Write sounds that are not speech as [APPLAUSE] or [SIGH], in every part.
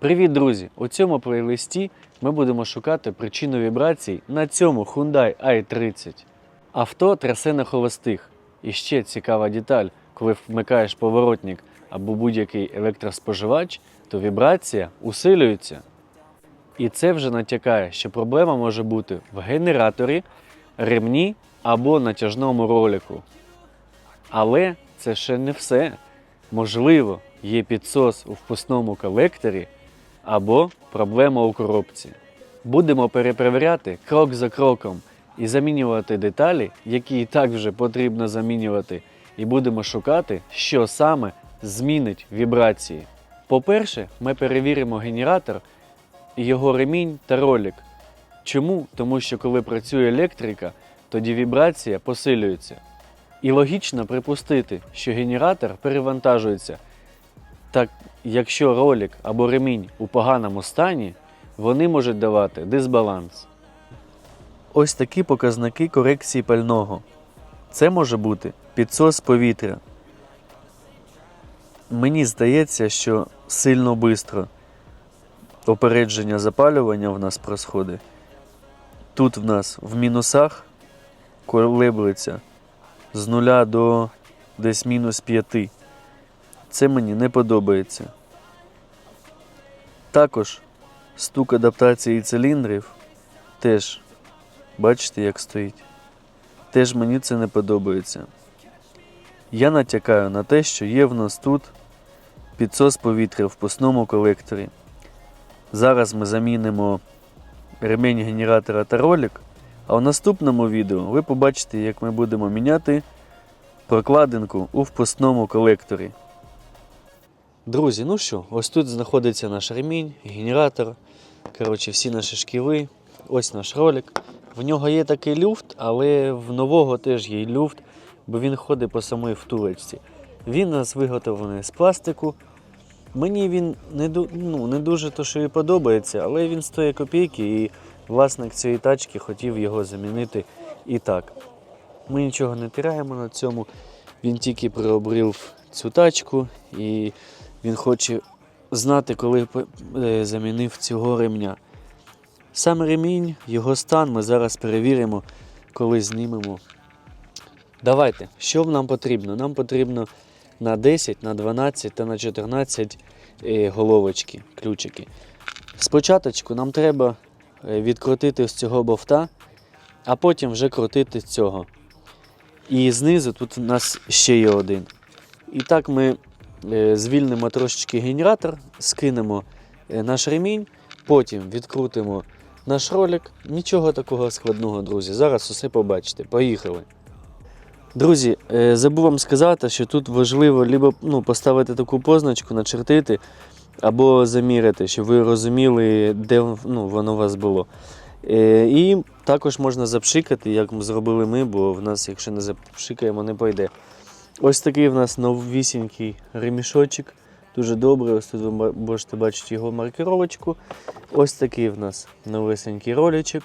Привіт, друзі! У цьому плейлисті ми будемо шукати причину вібрацій на цьому Hyundai i30. Авто трясе на холостих. І ще цікава деталь, коли вмикаєш поворотник або будь-який електроспоживач, то вібрація усилюється. І це вже натякає, що проблема може бути в генераторі, ремні або натяжному ролику. Але це ще не все. Можливо, є підсос у впускному колекторі або проблема у коробці. Будемо перепровіряти крок за кроком і замінювати деталі, які і так вже потрібно замінювати, і будемо шукати, що саме змінить вібрації. По-перше, ми перевіримо генератор, його ремінь та ролик. Чому? Тому що коли працює електрика, тоді вібрація посилюється. І логічно припустити, що генератор перевантажується. Так, якщо ролик або ремінь у поганому стані, вони можуть давати дисбаланс. Ось такі показники корекції пального. Це може бути підсос повітря. Мені здається, що сильно швидко опередження запалювання в нас происходить. Тут в нас в мінусах колеблеться з нуля до десь мінус 5. Це мені не подобається. Також стук адаптації циліндрів теж, бачите, як стоїть. Теж мені це не подобається. Я натякаю на те, що є в нас тут підсос повітря в пусному колекторі. Зараз ми замінимо ремень генератора та ролик, а в наступному відео ви побачите, як ми будемо міняти прокладинку у впускному колекторі. Друзі, ну що, ось тут знаходиться наш ремінь, генератор, коротше, всі наші шківи, ось наш ролик. В нього є такий люфт, але в нового теж є люфт, бо він ходить по самій втулочці. Він у нас виготовлений з пластику. Мені він не, ну, не дуже то, що і подобається, але він стоїть копійки, і власник цієї тачки хотів його замінити і так. Ми нічого не тираємо на цьому. Він тільки приобрів цю тачку і він хоче знати, коли е, замінив цього ремня. Саме ремінь, його стан ми зараз перевіримо, коли знімемо. Давайте, що нам потрібно? Нам потрібно на 10, на 12 та на 14 е, головочки, ключики. Спочатку нам треба е, відкрутити з цього бовта, а потім вже крутити з цього. І знизу тут у нас ще є один. І так ми звільнимо трошечки генератор, скинемо е, наш ремінь, потім відкрутимо наш ролик. Нічого такого складного, друзі. Зараз усе побачите. Поїхали. Друзі, е, забув вам сказати, що тут важливо либо ну, поставити таку позначку, начертити або заміряти, щоб ви розуміли, де ну, воно у вас було. Е, І також можна запшикати, як зробили ми, бо в нас, якщо не запшикаємо, не пойде. Ось такий в нас новісінький ремішочок. Дуже добрий. Ось тут ви можете бачити його маркировочку. Ось такий в нас новесенький роличок.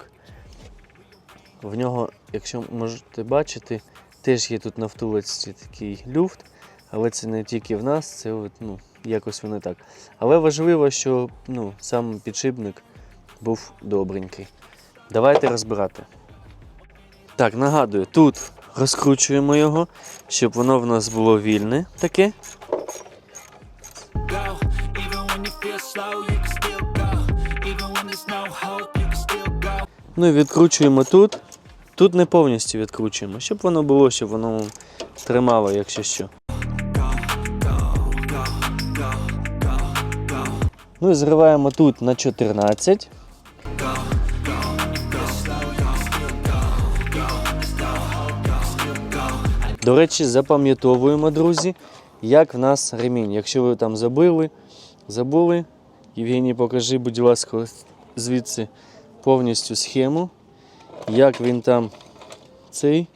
В нього, якщо можете бачити, теж є тут на втулочці такий люфт, але це не тільки в нас, це ну, якось воно так. Але важливо, що ну, сам підшипник був добренький. Давайте розбирати. Так, нагадую, тут розкручуємо його, щоб воно в нас було вільне таке. Ну і відкручуємо тут. Тут не повністю відкручуємо, щоб воно було, щоб воно тримало, якщо що. Ну і зриваємо тут на 14. До речі, запам'ятовуємо, друзі, як в нас ремінь. Якщо ви там забили, забули, Євгеній, покажи, будь ласка, звідси повністю схему, як він там цей.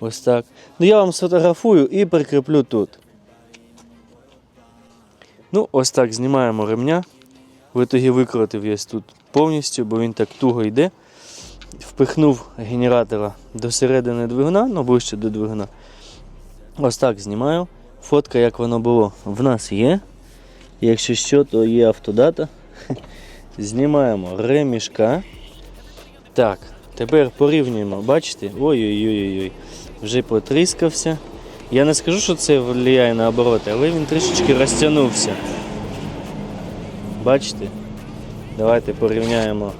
Ось так. Ну, я вам сфотографую і прикріплю тут. Ну, ось так знімаємо ремня. В ітогі викрутив я тут повністю, бо він так туго йде. Впихнув генератора до середини двигуна, ну ближче до двигуна. Ось так знімаю. Фотка, як воно було, в нас є. Якщо що, то є автодата. [LAUGHS] Знімаємо ремішка. Так, тепер порівнюємо, бачите? Ой-ой-ой, вже потріскався. Я не скажу, що це впливає на обороти, але він трішечки розтягнувся. Бачите? Давайте порівняємо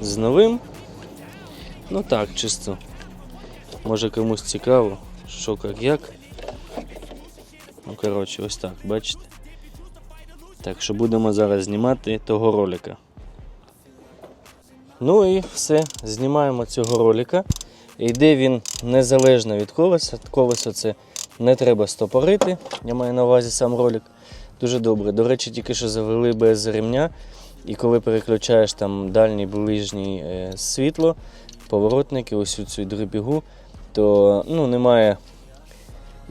з новим. Ну так, чисто. Може комусь цікаво, що як як. Ну, коротше, ось так, бачите? Так що будемо зараз знімати того ролика. Ну і все, знімаємо цього ролика. Йде він незалежно від колеса. Колесо це не треба стопорити. Я маю на увазі сам ролик. Дуже добре. До речі, тільки що завели без ремня. І коли переключаєш там дальній ближній е, світло, поворотники, ось цю дрібігу, то ну, немає.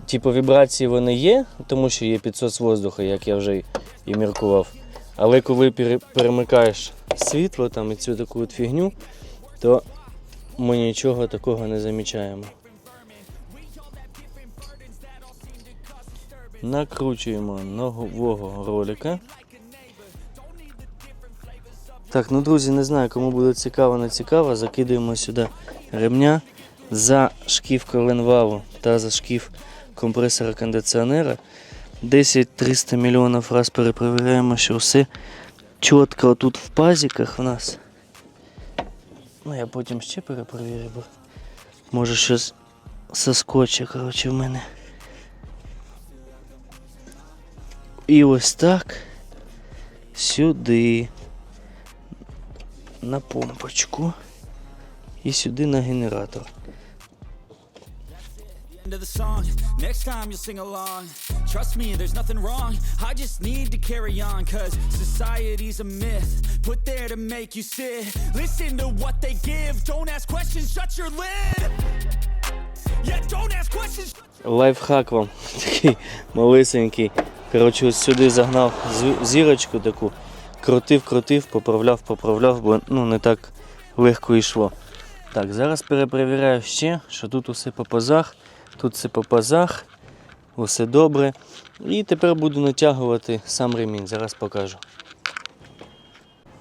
Типу вібрації вони є, тому що є підсос воздуха, як я вже і міркував. Але коли перемикаєш світло там і цю таку от фігню, то ми нічого такого не замічаємо. Накручуємо нового ролика. Так, ну друзі, не знаю, кому буде цікаво, не цікаво. Закидуємо сюди ремня за шкіф коленвалу та за шкіф компресора кондиціонера. 10-300 мільйонів раз перепровіряємо, що все чітко тут в пазиках в нас. Ну, я потім ще перепровірю, бо може щось соскоче, коротше, в мене. І ось так. Сюди. На помпочку. І сюди на генератор. End of the song. Next time you'll sing along. Trust me, there's nothing wrong. I just need to carry on. Cause society's a myth. Put there to make you sit. Listen to what they give. Don't ask questions, shut your lid. Yeah, don't ask questions. Лайфхак вам такий малесенький. Коротше, ось сюди загнав зірочку таку, крутив, крутив, поправляв, поправляв, бо ну, не так легко йшло. Так, зараз перепровіряю ще, що тут усе по пазах, тут все по пазах, усе добре. І тепер буду натягувати сам ремінь, зараз покажу.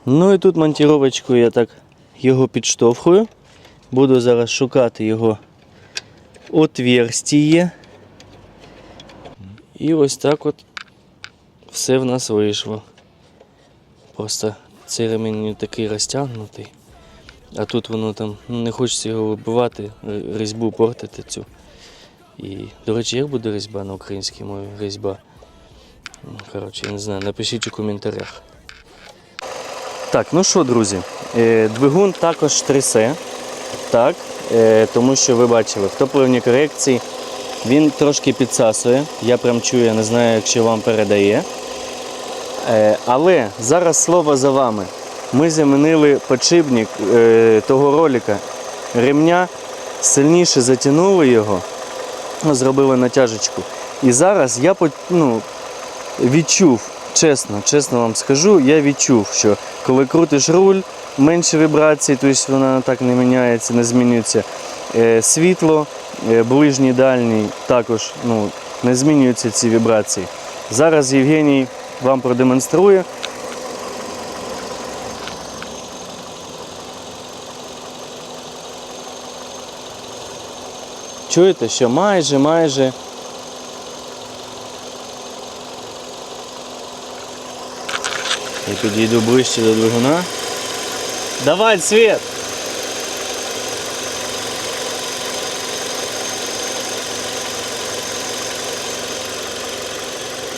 Ну і тут монтіровочкою я так його підштовхую. Буду зараз шукати його отверстіє. І ось так от все в нас вийшло. Просто цей ремінь такий розтягнутий. А тут воно там ну, не хочеться його вибивати, різьбу портити цю. І, до речі, як буде різьба на українській мові? Різьба. Ну, Коротше, я не знаю, напишіть у коментарях. Так, ну що, друзі, е, двигун також трясе. Так, е, тому що ви бачили, в топливній корекції він трошки підсасує. Я прям чую, я не знаю, якщо вам передає. Е, але зараз слово за вами. Ми замінили подшипник е, того ролика ремня, сильніше затягнули його, ну, зробили натяжечку. І зараз я ну, відчув, чесно, чесно вам скажу, я відчув, що коли крутиш руль, менше вібрацій, тобто вона так не міняється, не змінюється. Е, світло, ближній, дальній також ну, не змінюються ці вібрації. Зараз Євгеній вам продемонструє. Чуєте, що майже, майже Я підійду ближче до двигуна. Давай, світ!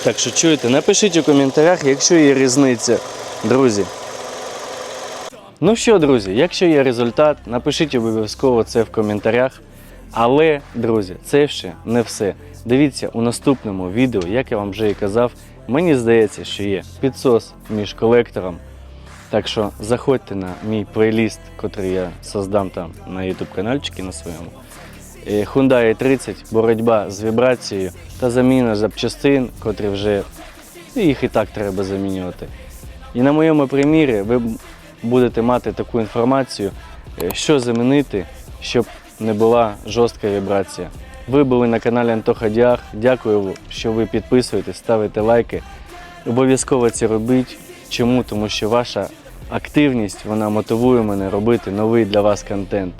Так що чуєте, напишіть у коментарях, якщо є різниця, друзі. Ну що, друзі, якщо є результат, напишіть обов'язково це в коментарях. Але, друзі, це ще не все. Дивіться у наступному відео, як я вам вже і казав, мені здається, що є підсос між колектором. Так що заходьте на мій плейліст, який я создам там на YouTube каналчикі на своєму. Hyundai 30, боротьба з вібрацією та заміна запчастин, котрі вже їх і так треба замінювати. І на моєму примірі ви будете мати таку інформацію, е, що замінити, щоб не була жорстка вібрація. Ви були на каналі Антоха Діах. Дякую, що ви підписуєтесь, ставите лайки. Обов'язково це робіть. Чому? Тому що ваша активність вона мотивує мене робити новий для вас контент.